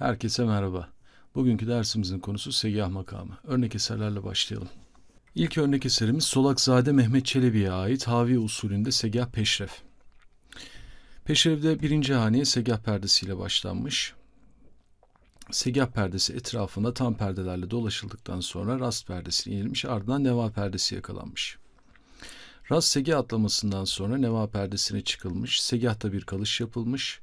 Herkese merhaba. Bugünkü dersimizin konusu Segah makamı. Örnek eserlerle başlayalım. İlk örnek eserimiz Solakzade Mehmet Çelebi'ye ait Havi usulünde Segah Peşref. Peşrev'de birinci haneye Segah perdesiyle başlanmış. Segah perdesi etrafında tam perdelerle dolaşıldıktan sonra rast perdesi inilmiş ardından neva perdesi yakalanmış. Rast segah atlamasından sonra neva perdesine çıkılmış, segahta bir kalış yapılmış,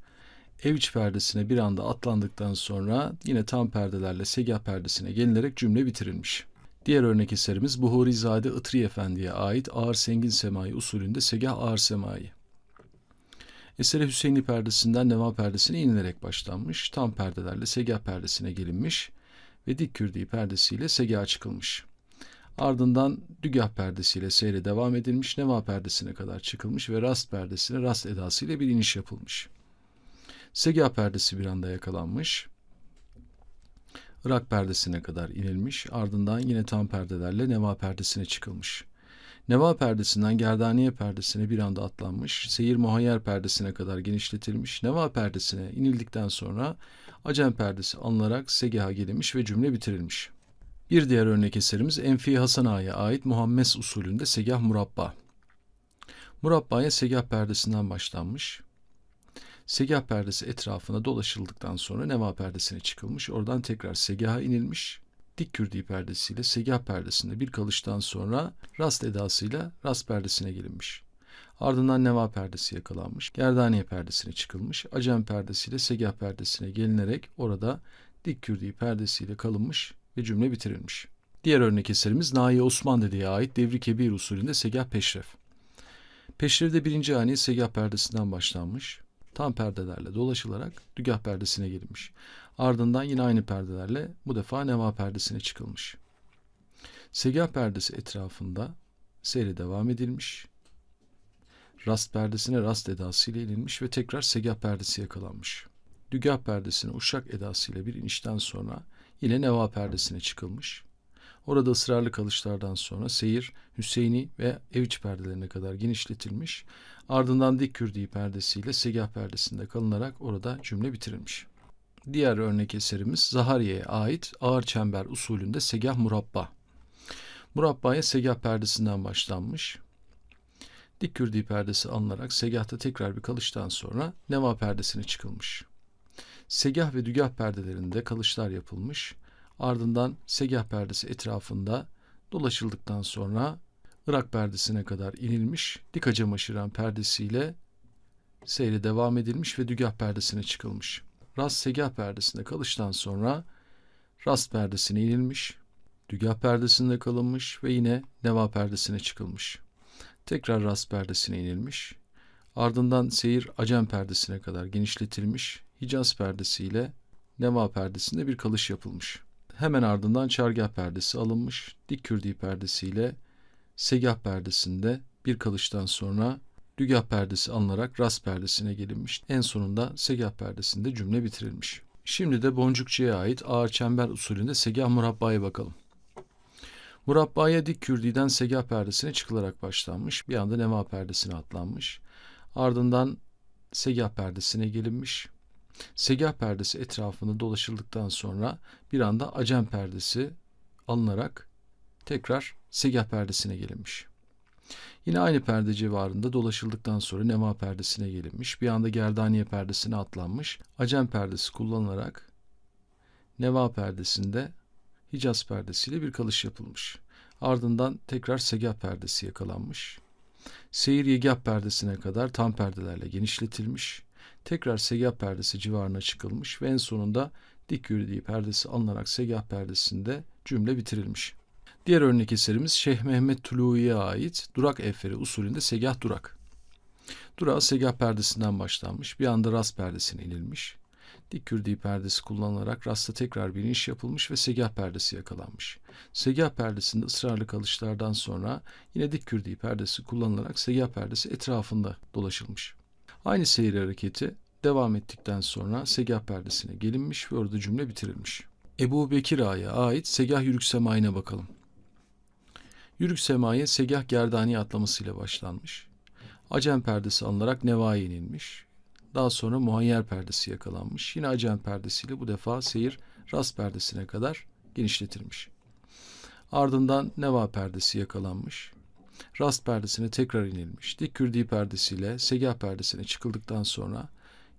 ev perdesine bir anda atlandıktan sonra yine tam perdelerle segah perdesine gelinerek cümle bitirilmiş. Diğer örnek eserimiz Buhurizade Itri Efendi'ye ait ağır sengin semai usulünde segah ağır semai. Esere Hüseyinli perdesinden neva perdesine inilerek başlanmış, tam perdelerle segah perdesine gelinmiş ve dik kürdiği perdesiyle segaha çıkılmış. Ardından dügah perdesiyle seyre devam edilmiş, neva perdesine kadar çıkılmış ve rast perdesine rast edasıyla bir iniş yapılmış. Segah perdesi bir anda yakalanmış. Irak perdesine kadar inilmiş. Ardından yine tam perdelerle neva perdesine çıkılmış. Neva perdesinden gerdaniye perdesine bir anda atlanmış. Seyir muhayyer perdesine kadar genişletilmiş. Neva perdesine inildikten sonra acem perdesi alınarak segaha gelinmiş ve cümle bitirilmiş. Bir diğer örnek eserimiz Enfi Hasan Ağa'ya ait Muhammes usulünde segah murabba. Murabbaya segah perdesinden başlanmış. Segah perdesi etrafına dolaşıldıktan sonra neva perdesine çıkılmış. Oradan tekrar segaha inilmiş. Dik kürdi perdesiyle segah perdesinde bir kalıştan sonra rast edasıyla rast perdesine gelinmiş. Ardından neva perdesi yakalanmış. Gerdaniye perdesine çıkılmış. Acem perdesiyle segah perdesine gelinerek orada dik kürdi perdesiyle kalınmış ve cümle bitirilmiş. Diğer örnek eserimiz Nahi Osman Dede'ye ait Devri Kebir usulünde segah peşref. Peşrevde birinci hane segah perdesinden başlanmış tam perdelerle dolaşılarak dügah perdesine gelinmiş. Ardından yine aynı perdelerle bu defa neva perdesine çıkılmış. Segah perdesi etrafında seyre devam edilmiş. Rast perdesine rast edasıyla inilmiş ve tekrar segah perdesi yakalanmış. Dügah perdesine uşak edasıyla bir inişten sonra yine neva perdesine çıkılmış. Orada ısrarlı kalışlardan sonra seyir Hüseyini ve ev iç perdelerine kadar genişletilmiş. Ardından dik kürdiği perdesiyle segah perdesinde kalınarak orada cümle bitirilmiş. Diğer örnek eserimiz Zahariye'ye ait ağır çember usulünde segah murabba. Murabbaya segah perdesinden başlanmış. Dik kürdiği perdesi alınarak segahta tekrar bir kalıştan sonra neva perdesine çıkılmış. Segah ve dügah perdelerinde kalışlar yapılmış. Ardından segah perdesi etrafında dolaşıldıktan sonra Irak perdesine kadar inilmiş, dik hacam aşıran perdesiyle seyre devam edilmiş ve dügah perdesine çıkılmış. Rast segah perdesinde kalıştan sonra rast perdesine inilmiş, dügah perdesinde kalınmış ve yine neva perdesine çıkılmış. Tekrar rast perdesine inilmiş, ardından seyir acem perdesine kadar genişletilmiş, Hicaz perdesiyle neva perdesinde bir kalış yapılmış. Hemen ardından çargah perdesi alınmış, dik kürdi perdesiyle segah perdesinde bir kalıştan sonra dügah perdesi alınarak rast perdesine gelinmiş. En sonunda segah perdesinde cümle bitirilmiş. Şimdi de boncukçuya ait ağır çember usulünde segah murabbaya bakalım. Murabbaya dik kürdiden segah perdesine çıkılarak başlanmış. Bir anda neva perdesine atlanmış. Ardından segah perdesine gelinmiş. Segah perdesi etrafında dolaşıldıktan sonra bir anda acem perdesi alınarak tekrar segah perdesine gelinmiş. Yine aynı perde civarında dolaşıldıktan sonra neva perdesine gelinmiş. Bir anda gerdaniye perdesine atlanmış. Acem perdesi kullanılarak neva perdesinde Hicaz perdesiyle bir kalış yapılmış. Ardından tekrar segah perdesi yakalanmış. Seyir yegah perdesine kadar tam perdelerle genişletilmiş. Tekrar segah perdesi civarına çıkılmış ve en sonunda dik yürüdüğü perdesi alınarak segah perdesinde cümle bitirilmiş. Diğer örnek eserimiz Şeyh Mehmet Tului'ye ait durak eferi usulünde segah durak. Durağı segah perdesinden başlanmış, bir anda rast perdesine inilmiş. Dik kürdi perdesi kullanılarak rasta tekrar bir iniş yapılmış ve segah perdesi yakalanmış. Segah perdesinde ısrarlı kalışlardan sonra yine dik kürdi perdesi kullanılarak segah perdesi etrafında dolaşılmış. Aynı seyir hareketi devam ettikten sonra segah perdesine gelinmiş ve orada cümle bitirilmiş. Ebu Bekir Ağa'ya ait segah yürük semayine bakalım. Yürük semaya segah gerdani atlamasıyla başlanmış. Acem perdesi alınarak nevaya inilmiş. Daha sonra muhayyer perdesi yakalanmış. Yine acem perdesiyle bu defa seyir rast perdesine kadar genişletilmiş. Ardından neva perdesi yakalanmış. Rast perdesine tekrar inilmiş. Dik kürdi perdesiyle segah perdesine çıkıldıktan sonra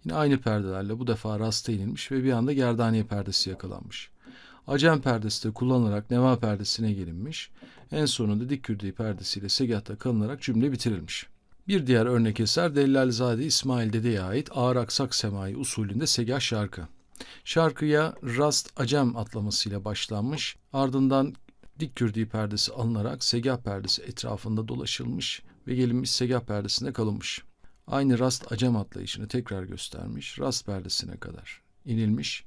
yine aynı perdelerle bu defa rasta inilmiş ve bir anda gerdaniye perdesi yakalanmış. Acem perdesi de kullanılarak neva perdesine gelinmiş. En sonunda dik kürdi perdesiyle segahta kalınarak cümle bitirilmiş. Bir diğer örnek eser Dellalzade İsmail Dede'ye ait Ağır Aksak Semai usulünde segah şarkı. Şarkıya rast acem atlamasıyla başlanmış, ardından dik kürdi perdesi alınarak segah perdesi etrafında dolaşılmış ve gelinmiş segah perdesinde kalınmış. Aynı rast acem atlayışını tekrar göstermiş, rast perdesine kadar inilmiş,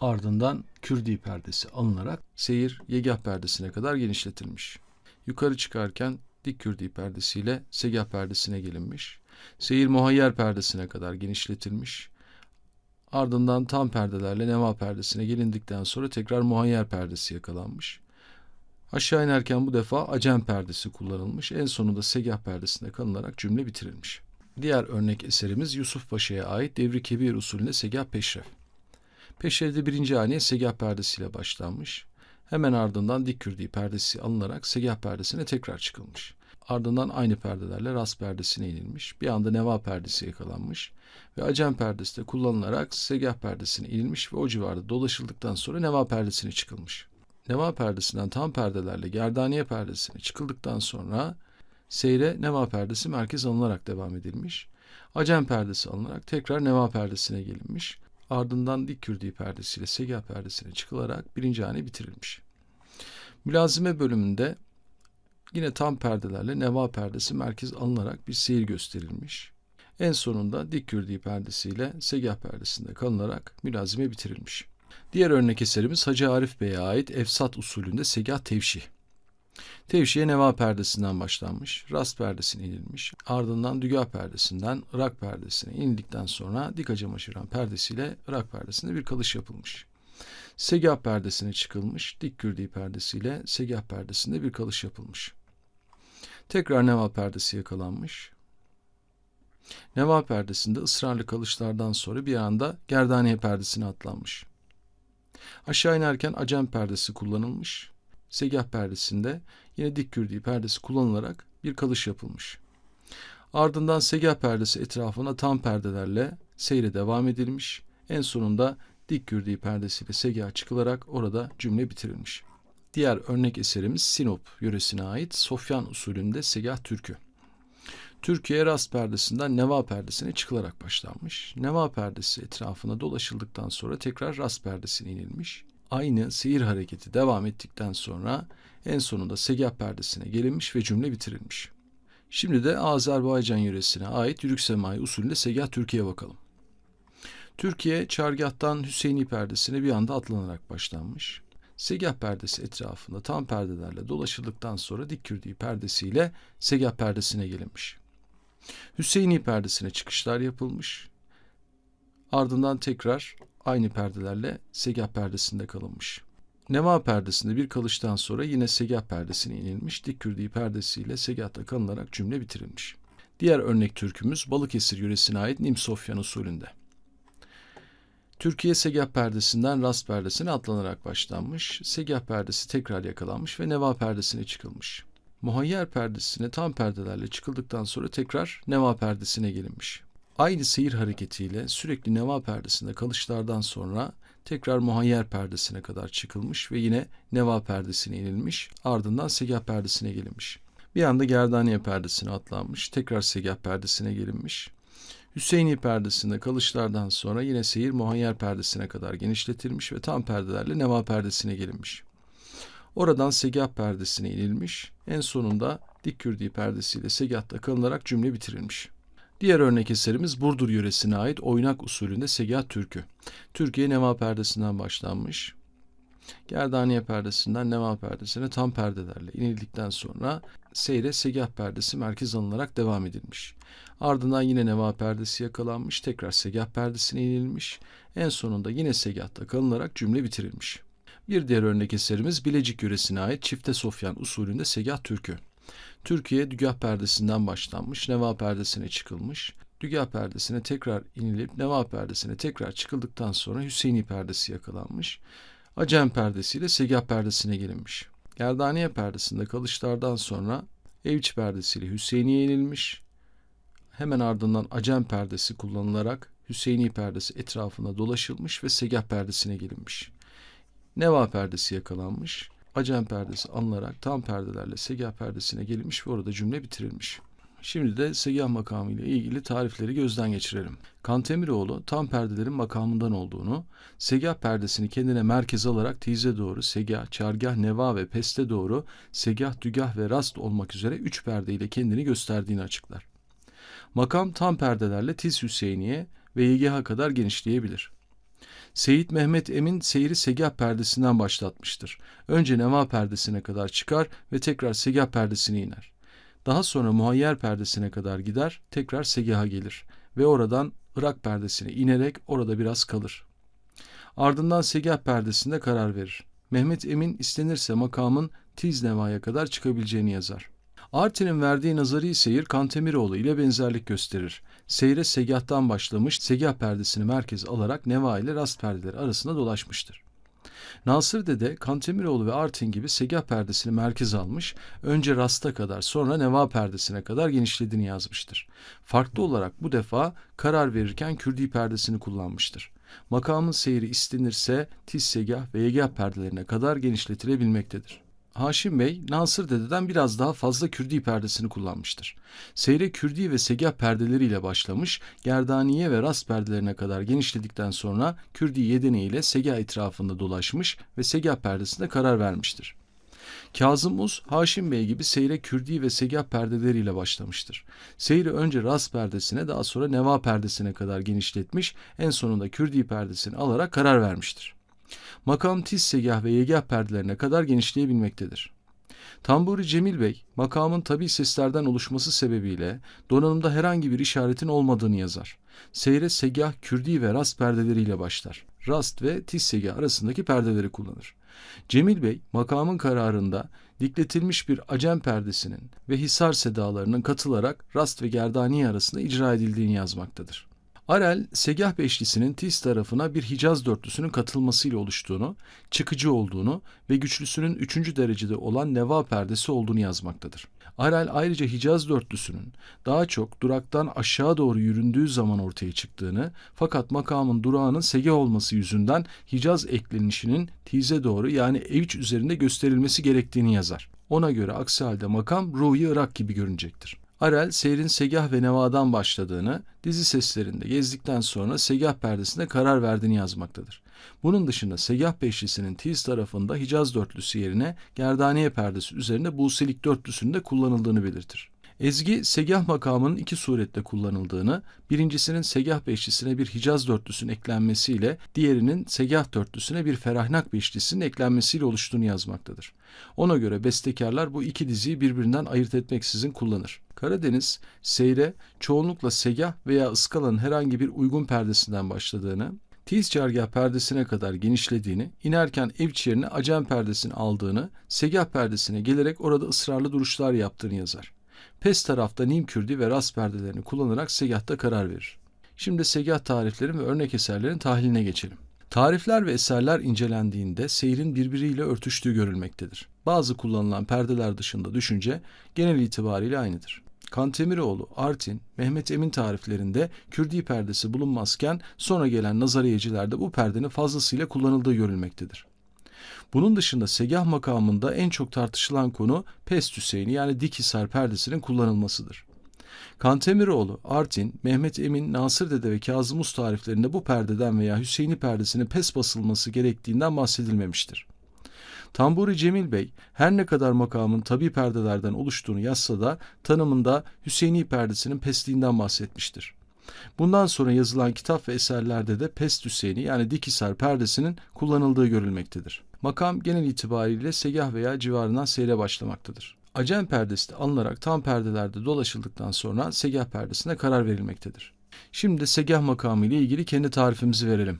ardından kürdi perdesi alınarak seyir yegah perdesine kadar genişletilmiş. Yukarı çıkarken dik kürdi perdesiyle segah perdesine gelinmiş. Seyir muhayyer perdesine kadar genişletilmiş. Ardından tam perdelerle neva perdesine gelindikten sonra tekrar muhayyer perdesi yakalanmış. Aşağı inerken bu defa acem perdesi kullanılmış. En sonunda segah perdesine kalınarak cümle bitirilmiş. Diğer örnek eserimiz Yusuf Paşa'ya ait Devri Kebir usulüne segah peşref. Peşrefte birinci haneye segah perdesiyle başlanmış. Hemen ardından dik kürdi perdesi alınarak segah perdesine tekrar çıkılmış. Ardından aynı perdelerle rast perdesine inilmiş. Bir anda neva perdesi yakalanmış ve acem perdesi de kullanılarak segah perdesine inilmiş ve o civarda dolaşıldıktan sonra neva perdesine çıkılmış. Neva perdesinden tam perdelerle gerdaniye perdesine çıkıldıktan sonra seyre neva perdesi merkez alınarak devam edilmiş. Acem perdesi alınarak tekrar neva perdesine gelinmiş. Ardından dik kürdi perdesiyle segah perdesine çıkılarak birinci hane bitirilmiş. Mülazime bölümünde yine tam perdelerle neva perdesi merkez alınarak bir seyir gösterilmiş. En sonunda dik kürdi perdesiyle segah perdesinde kalınarak mülazime bitirilmiş. Diğer örnek eserimiz Hacı Arif Bey'e ait Efsat usulünde segah tevşih. Tevşiye neva perdesinden başlanmış, rast perdesine inilmiş, ardından dügah perdesinden rak perdesine inildikten sonra dik acam aşıran perdesiyle rak perdesinde bir kalış yapılmış. Segah perdesine çıkılmış, dik kürdi perdesiyle segah perdesinde bir kalış yapılmış. Tekrar neva perdesi yakalanmış. Neva perdesinde ısrarlı kalışlardan sonra bir anda gerdaniye perdesine atlanmış. Aşağı inerken acem perdesi kullanılmış. Segah perdesinde yine dik kürdi perdesi kullanılarak bir kalış yapılmış. Ardından segah perdesi etrafına tam perdelerle seyre devam edilmiş. En sonunda dik kürdi perdesiyle segah çıkılarak orada cümle bitirilmiş. Diğer örnek eserimiz Sinop yöresine ait Sofyan usulünde segah türkü. Türkiye rast perdesinden neva perdesine çıkılarak başlanmış. Neva perdesi etrafına dolaşıldıktan sonra tekrar rast perdesine inilmiş. Aynı seyir hareketi devam ettikten sonra en sonunda segah perdesine gelinmiş ve cümle bitirilmiş. Şimdi de Azerbaycan yöresine ait Yürük Semai usulünde segah Türkiye'ye bakalım. Türkiye çargahtan Hüseyini perdesine bir anda atlanarak başlanmış. Segah perdesi etrafında tam perdelerle dolaşıldıktan sonra dik kürdi perdesiyle segah perdesine gelinmiş. Hüseyini perdesine çıkışlar yapılmış. Ardından tekrar aynı perdelerle segah perdesinde kalınmış. Neva perdesinde bir kalıştan sonra yine segah perdesine inilmiş, dik kürdi perdesiyle segahta kalınarak cümle bitirilmiş. Diğer örnek türkümüz Balıkesir yöresine ait Nim Sofyan usulünde. Türkiye segah perdesinden rast perdesine atlanarak başlanmış, segah perdesi tekrar yakalanmış ve neva perdesine çıkılmış. Muhayyer perdesine tam perdelerle çıkıldıktan sonra tekrar neva perdesine gelinmiş. Aynı seyir hareketiyle sürekli neva perdesinde kalışlardan sonra tekrar muhayyer perdesine kadar çıkılmış ve yine neva perdesine inilmiş, ardından segah perdesine gelinmiş. Bir anda gerdaniye perdesine atlanmış, tekrar segah perdesine gelinmiş. Hüseyini perdesinde kalışlardan sonra yine seyir muhayyer perdesine kadar genişletilmiş ve tam perdelerle neva perdesine gelinmiş. Oradan segah perdesine inilmiş, en sonunda dik kürdi perdesiyle segahta kalınarak cümle bitirilmiş. Diğer örnek eserimiz Burdur yöresine ait oynak usulünde segah türkü. Türkiye neva perdesinden başlanmış. Gerdaniye perdesinden neva perdesine tam perdelerle inildikten sonra seyre segah perdesi merkez alınarak devam edilmiş. Ardından yine neva perdesi yakalanmış, tekrar segah perdesine inilmiş. En sonunda yine segahta kalınarak cümle bitirilmiş. Bir diğer örnek eserimiz Bilecik yöresine ait çifte sofyan usulünde segah türkü. Türkiye dügah perdesinden başlanmış, neva perdesine çıkılmış. Dügah perdesine tekrar inilip Neva perdesine tekrar çıkıldıktan sonra Hüseyini perdesi yakalanmış. Acem perdesiyle Segah perdesine gelinmiş. Gerdaniye perdesinde kalışlardan sonra Evç perdesiyle Hüseyini'ye inilmiş. Hemen ardından Acem perdesi kullanılarak Hüseyini perdesi etrafına dolaşılmış ve Segah perdesine gelinmiş. Neva perdesi yakalanmış. Acem perdesi alınarak tam perdelerle Segah perdesine gelinmiş ve orada cümle bitirilmiş. Şimdi de Segah makamı ile ilgili tarifleri gözden geçirelim. Kantemiroğlu tam perdelerin makamından olduğunu, Segah perdesini kendine merkez alarak tize doğru Segah, Çargah, Neva ve Peste doğru Segah, Dügah ve Rast olmak üzere üç perde ile kendini gösterdiğini açıklar. Makam tam perdelerle Tiz Hüseyiniye ve Yegaha kadar genişleyebilir. Seyit Mehmet Emin seyri Segah perdesinden başlatmıştır. Önce Neva perdesine kadar çıkar ve tekrar Segah perdesine iner. Daha sonra muhayyer perdesine kadar gider, tekrar Segah'a gelir ve oradan Irak perdesine inerek orada biraz kalır. Ardından Segah perdesinde karar verir. Mehmet Emin istenirse makamın Tiz Neva'ya kadar çıkabileceğini yazar. Artin'in verdiği nazari seyir Kantemiroğlu ile benzerlik gösterir. Seyre Segah'tan başlamış, Segah perdesini merkez alarak Neva ile Rast perdeleri arasında dolaşmıştır. Nasır Dede, Kantemiroğlu ve Artin gibi Segah perdesini merkez almış, önce Rast'a kadar sonra Neva perdesine kadar genişlediğini yazmıştır. Farklı olarak bu defa karar verirken Kürdi perdesini kullanmıştır. Makamın seyri istenirse Tiz Segah ve Yegah perdelerine kadar genişletilebilmektedir. Haşim Bey, Nasır Dede'den biraz daha fazla Kürdi perdesini kullanmıştır. Seyre Kürdi ve Segah perdeleriyle başlamış, Gerdaniye ve Rast perdelerine kadar genişledikten sonra Kürdi yedeneğiyle Segah etrafında dolaşmış ve Segah perdesinde karar vermiştir. Kazım Uz, Haşim Bey gibi seyre Kürdi ve Segah perdeleriyle başlamıştır. Seyri önce Rast perdesine daha sonra Neva perdesine kadar genişletmiş, en sonunda Kürdi perdesini alarak karar vermiştir makam tiz segah ve yegah perdelerine kadar genişleyebilmektedir. Tamburi Cemil Bey, makamın tabi seslerden oluşması sebebiyle donanımda herhangi bir işaretin olmadığını yazar. Seyre segah, kürdi ve rast perdeleriyle başlar. Rast ve tiz segah arasındaki perdeleri kullanır. Cemil Bey, makamın kararında dikletilmiş bir acem perdesinin ve hisar sedalarının katılarak rast ve gerdaniye arasında icra edildiğini yazmaktadır. Arel, Segah Beşlisi'nin Tiz tarafına bir Hicaz dörtlüsünün katılmasıyla oluştuğunu, çıkıcı olduğunu ve güçlüsünün üçüncü derecede olan Neva perdesi olduğunu yazmaktadır. Arel ayrıca Hicaz dörtlüsünün daha çok duraktan aşağı doğru yüründüğü zaman ortaya çıktığını fakat makamın durağının Segah olması yüzünden Hicaz eklenişinin tize doğru yani Eviç üzerinde gösterilmesi gerektiğini yazar. Ona göre aksi halde makam Ruhi Irak gibi görünecektir. Arel seyrin Segah ve Neva'dan başladığını, dizi seslerinde gezdikten sonra Segah perdesinde karar verdiğini yazmaktadır. Bunun dışında Segah Beşlisi'nin tiz tarafında Hicaz dörtlüsü yerine Gerdaniye perdesi üzerinde Buselik dörtlüsünde kullanıldığını belirtir. Ezgi, Segah makamının iki surette kullanıldığını, birincisinin Segah beşlisine bir Hicaz dörtlüsünün eklenmesiyle, diğerinin Segah dörtlüsüne bir Ferahnak beşlisinin eklenmesiyle oluştuğunu yazmaktadır. Ona göre bestekarlar bu iki diziyi birbirinden ayırt etmeksizin kullanır. Karadeniz, seyre çoğunlukla Segah veya ıskalanın herhangi bir uygun perdesinden başladığını, Tiz çargah perdesine kadar genişlediğini, inerken evç yerine acem perdesini aldığını, segah perdesine gelerek orada ısrarlı duruşlar yaptığını yazar. Pes tarafta nim kürdi ve ras perdelerini kullanarak segahta karar verir. Şimdi segah tariflerin ve örnek eserlerin tahliline geçelim. Tarifler ve eserler incelendiğinde seyrin birbiriyle örtüştüğü görülmektedir. Bazı kullanılan perdeler dışında düşünce genel itibariyle aynıdır. Kantemiroğlu, Artin, Mehmet Emin tariflerinde Kürdi perdesi bulunmazken sonra gelen nazariyecilerde bu perdenin fazlasıyla kullanıldığı görülmektedir. Bunun dışında segah makamında en çok tartışılan konu Pest Hüseyin'i yani Dikhisar perdesinin kullanılmasıdır. Kantemiroğlu, Artin, Mehmet Emin, Nasır Dede ve Kazım Us tariflerinde bu perdeden veya Hüseyin'i perdesinin pes basılması gerektiğinden bahsedilmemiştir. Tamburi Cemil Bey her ne kadar makamın tabi perdelerden oluştuğunu yazsa da tanımında Hüseyini perdesinin pesliğinden bahsetmiştir. Bundan sonra yazılan kitap ve eserlerde de Pest Hüseyini yani Dikhisar perdesinin kullanıldığı görülmektedir. Makam genel itibariyle Segah veya civarından seyre başlamaktadır. Acem perdesi de alınarak tam perdelerde dolaşıldıktan sonra Segah perdesine karar verilmektedir. Şimdi Segah makamı ile ilgili kendi tarifimizi verelim.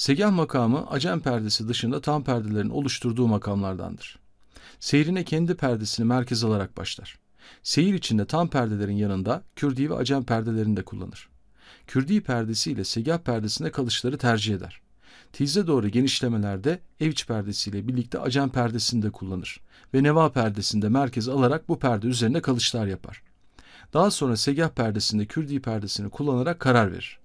Segah makamı Acem perdesi dışında tam perdelerin oluşturduğu makamlardandır. Seyrine kendi perdesini merkez alarak başlar. Seyir içinde tam perdelerin yanında kürdi ve acem perdelerini de kullanır. Kürdi perdesi ile segah perdesinde kalışları tercih eder. Tize doğru genişlemelerde ev iç perdesiyle birlikte acem perdesini de kullanır ve neva perdesinde merkez alarak bu perde üzerine kalışlar yapar. Daha sonra segah perdesinde kürdi perdesini kullanarak karar verir.